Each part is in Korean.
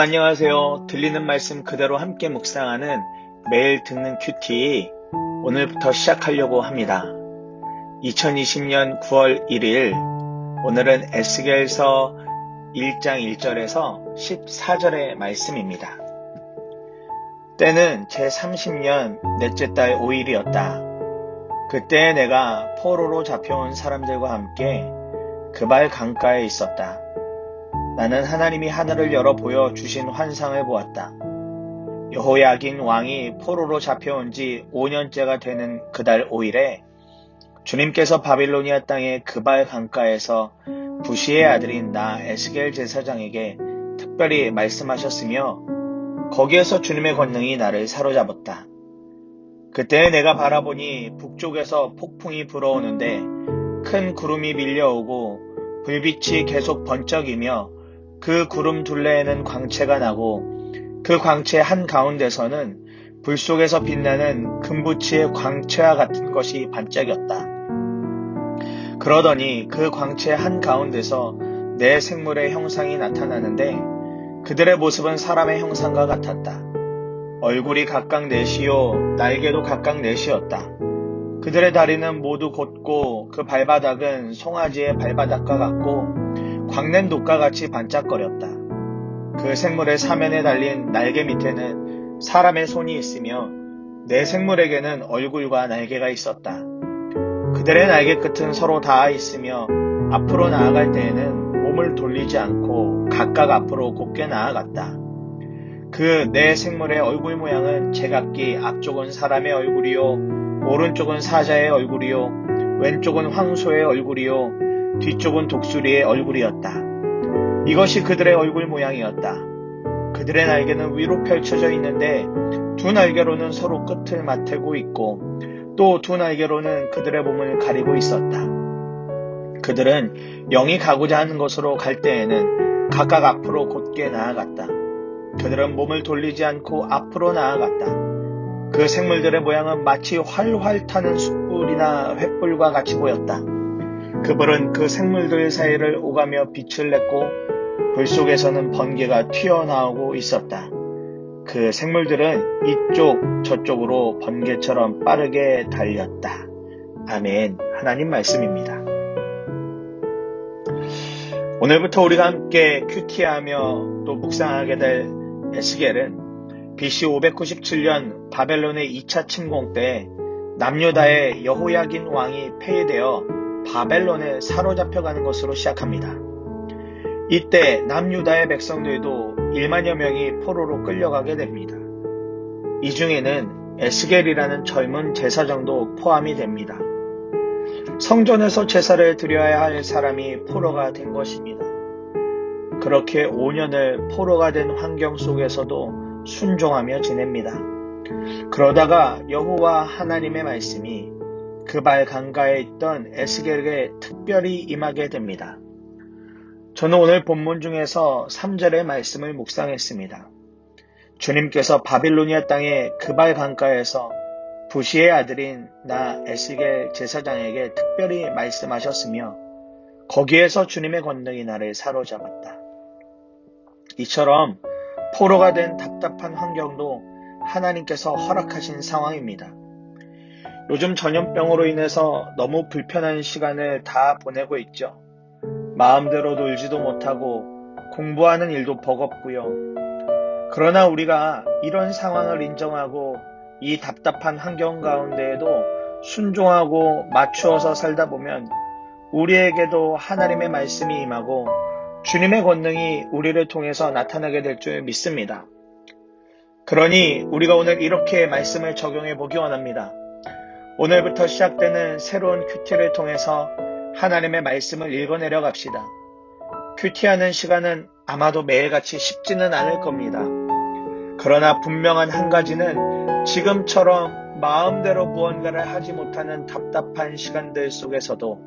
안녕하세요. 들리는 말씀 그대로 함께 묵상하는 매일 듣는 큐티 오늘부터 시작하려고 합니다. 2020년 9월 1일 오늘은 에스겔서 1장 1절에서 14절의 말씀입니다. 때는 제 30년 넷째 달 5일이었다. 그때 내가 포로로 잡혀온 사람들과 함께 그발 강가에 있었다. 나는 하나님이 하늘을 열어 보여 주신 환상을 보았다. 여호야긴 왕이 포로로 잡혀온 지 5년째가 되는 그달 5일에 주님께서 바빌로니아 땅의 그발 강가에서 부시의 아들인 나 에스겔 제사장에게 특별히 말씀하셨으며 거기에서 주님의 권능이 나를 사로잡았다. 그때 내가 바라보니 북쪽에서 폭풍이 불어오는데 큰 구름이 밀려오고 불빛이 계속 번쩍이며 그 구름 둘레에는 광채가 나고 그 광채 한 가운데서는 불 속에서 빛나는 금부치의 광채와 같은 것이 반짝였다. 그러더니 그 광채 한 가운데서 내 생물의 형상이 나타나는데 그들의 모습은 사람의 형상과 같았다. 얼굴이 각각 넷이요 날개도 각각 넷이었다. 그들의 다리는 모두 곧고 그 발바닥은 송아지의 발바닥과 같고 광낸 독과 같이 반짝거렸다. 그 생물의 사면에 달린 날개 밑에는 사람의 손이 있으며 내 생물에게는 얼굴과 날개가 있었다. 그들의 날개 끝은 서로 닿아 있으며 앞으로 나아갈 때에는 몸을 돌리지 않고 각각 앞으로 곧게 나아갔다. 그 내 생물의 얼굴 모양은 제각기 앞쪽은 사람의 얼굴이요 오른쪽은 사자의 얼굴이요 왼쪽은 황소의 얼굴이요 뒤쪽은 독수리의 얼굴이었다. 이것이 그들의 얼굴 모양이었다. 그들의 날개는 위로 펼쳐져 있는데 두 날개로는 서로 끝을 맞대고 있고 또 두 날개로는 그들의 몸을 가리고 있었다. 그들은 영이 가고자 하는 곳으로 갈 때에는 각각 앞으로 곧게 나아갔다. 그들은 몸을 돌리지 않고 앞으로 나아갔다. 그 생물들의 모양은 마치 활활 타는 숯불이나 횃불과 같이 보였다. 그 불은 그 생물들 사이를 오가며 빛을 냈고 불 속에서는 번개가 튀어나오고 있었다. 그 생물들은 이쪽 저쪽으로 번개처럼 빠르게 달렸다. 아멘. 하나님 말씀입니다. 오늘부터 우리가 함께 큐티하며 또 묵상하게 될 에스겔은 BC 597년 바벨론의 2차 침공 때 남유다의 여호야긴 왕이 폐위되어 바벨론에 사로잡혀가는 것으로 시작합니다. 이때 남유다의 백성들도 1만여 명이 포로로 끌려가게 됩니다. 이 중에는 에스겔이라는 젊은 제사장도 포함이 됩니다. 성전에서 제사를 드려야 할 사람이 포로가 된 것입니다. 그렇게 5년을 포로가 된 환경 속에서도 순종하며 지냅니다. 그러다가 여호와 하나님의 말씀이 그발 강가에 있던 에스겔에게 특별히 임하게 됩니다. 저는 오늘 본문 중에서 3절의 말씀을 묵상했습니다. 주님께서 바빌로니아 땅의 그발 강가에서 부시의 아들인 나 에스겔 제사장에게 특별히 말씀하셨으며 거기에서 주님의 권능이 나를 사로잡았다. 이처럼 포로가 된 답답한 환경도 하나님께서 허락하신 상황입니다. 요즘 전염병으로 인해서 너무 불편한 시간을 다 보내고 있죠. 마음대로 놀지도 못하고 공부하는 일도 버겁고요. 그러나 우리가 이런 상황을 인정하고 이 답답한 환경 가운데에도 순종하고 맞추어서 살다 보면 우리에게도 하나님의 말씀이 임하고 주님의 권능이 우리를 통해서 나타나게 될 줄 믿습니다. 그러니 우리가 오늘 이렇게 말씀을 적용해 보기 원합니다. 오늘부터 시작되는 새로운 큐티를 통해서 하나님의 말씀을 읽어내려 갑시다. 큐티하는 시간은 아마도 매일같이 쉽지는 않을 겁니다. 그러나 분명한 한 가지는 지금처럼 마음대로 무언가를 하지 못하는 답답한 시간들 속에서도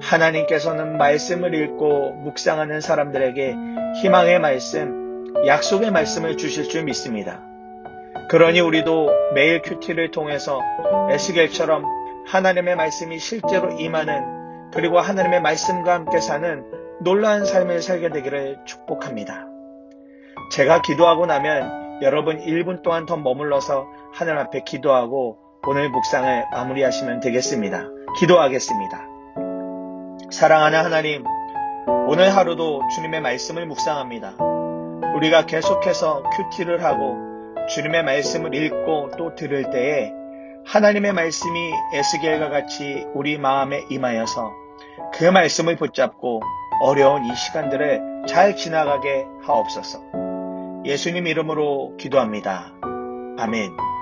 하나님께서는 말씀을 읽고 묵상하는 사람들에게 희망의 말씀, 약속의 말씀을 주실 줄 믿습니다. 그러니 우리도 매일 큐티를 통해서 에스겔처럼 하나님의 말씀이 실제로 임하는 그리고 하나님의 말씀과 함께 사는 놀라운 삶을 살게 되기를 축복합니다. 제가 기도하고 나면 여러분 1분 동안 더 머물러서 하늘 앞에 기도하고 오늘 묵상을 마무리하시면 되겠습니다. 기도하겠습니다. 사랑하는 하나님, 오늘 하루도 주님의 말씀을 묵상합니다. 우리가 계속해서 큐티를 하고 주님의 말씀을 읽고 또 들을 때에 하나님의 말씀이 에스겔과 같이 우리 마음에 임하여서 그 말씀을 붙잡고 어려운 이 시간들을 잘 지나가게 하옵소서. 예수님 이름으로 기도합니다. 아멘.